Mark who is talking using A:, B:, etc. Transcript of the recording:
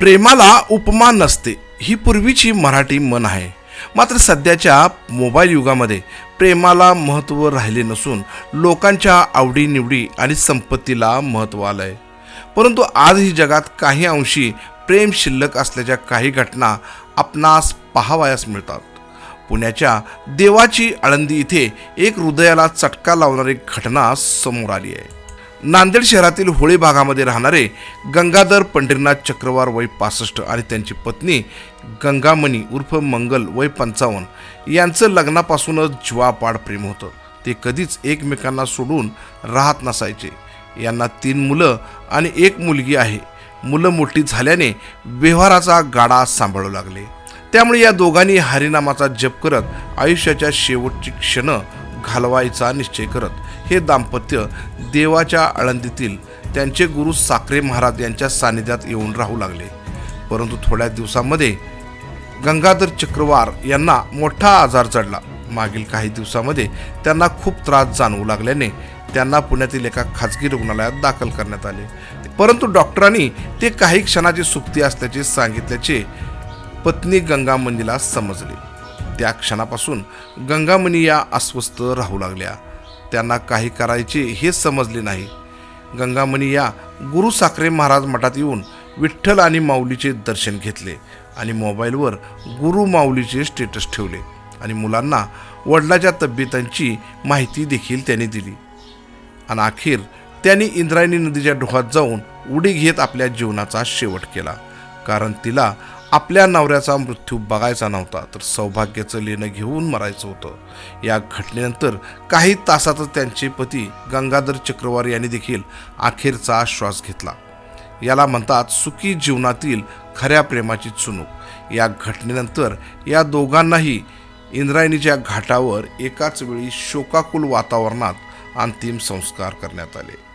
A: प्रेमाला उपमा नसते. ही पूर्वीची मराठी मन आहे. मात्र सध्याच्या मोबाईल युगामध्ये प्रेमाला महत्त्व राहिले नसून लोकांच्या आवडीनिवडी आणि संपत्तीला महत्त्व आलं आहे परंतु आजही जगात काही अंशी प्रेम शिल्लक असल्याच्या काही घटना आपणास पाहावयास मिळतात. पुण्याच्या देवाची आळंदी इथे एक हृदयाला चटका लावणारी घटना समोर आली आहे. नांदेड शहरातील होळी भागामध्ये राहणारे गंगाधर पंढरीनाथ चक्रवार वय पासष्ट आणि त्यांची पत्नी गंगामणी उर्फ मंगल वय पंचावन्न यांचं लग्नापासूनच जीवापाड प्रेम होतं. ते कधीच एकमेकांना सोडून राहत नसायचे. यांना तीन मुलं आणि एक मुलगी आहे. मुलं मोठी झाल्याने व्यवहाराचा गाडा सांभाळू लागले. त्यामुळे या दोघांनी हरिनामाचा जप करत आयुष्याच्या शेवटची क्षण घालवायचा निश्चय करत हे दाम्पत्य देवाच्या आळंदीतील त्यांचे गुरु साखरे महाराज यांच्या सानिध्यात येऊन राहू लागले. परंतु थोड्या दिवसामध्ये गंगाधर चक्रवार यांना मोठा आजार चढला. मागील काही दिवसामध्ये त्यांना खूप त्रास जाणवू लागल्याने त्यांना पुण्यातील एका खाजगी रुग्णालयात दाखल करण्यात आले. परंतु डॉक्टरांनी ते काही क्षणाची सुप्ती असल्याचे सांगितल्याचे पत्नी गंगा मंदिला समजले. त्या क्षणापासून गंगामणी या अस्वस्थ राहू लागल्या. त्यांना काही करायचे हे समजले नाही. गंगामणी या गुरु साखरे महाराज मठात येऊन विठ्ठल आणि माऊलीचे दर्शन घेतले आणि मोबाईलवर गुरु माऊलीचे स्टेटस ठेवले आणि मुलांना वडिलाच्या तब्येतांची माहिती देखील त्यांनी दिली. आणि अखेर त्यांनी इंद्रायणी नदीच्या डोहात जाऊन उडी घेत आपल्या जीवनाचा शेवट केला. कारण तिला आपल्या नवऱ्याचा मृत्यू बघायचा नव्हता तर सौभाग्याचं लेणं घेऊन मरायचं होतं. या घटनेनंतर काही तासातच त्यांचे पती गंगाधर चक्रवार यांनी देखील अखेरचा श्वास घेतला. याला म्हणतात सुखी जीवनातील खऱ्या प्रेमाची चुणूक. या घटनेनंतर या दोघांनाही इंद्रायणीच्या घाटावर एकाच वेळी शोकाकुल वातावरणात अंतिम संस्कार करण्यात आले.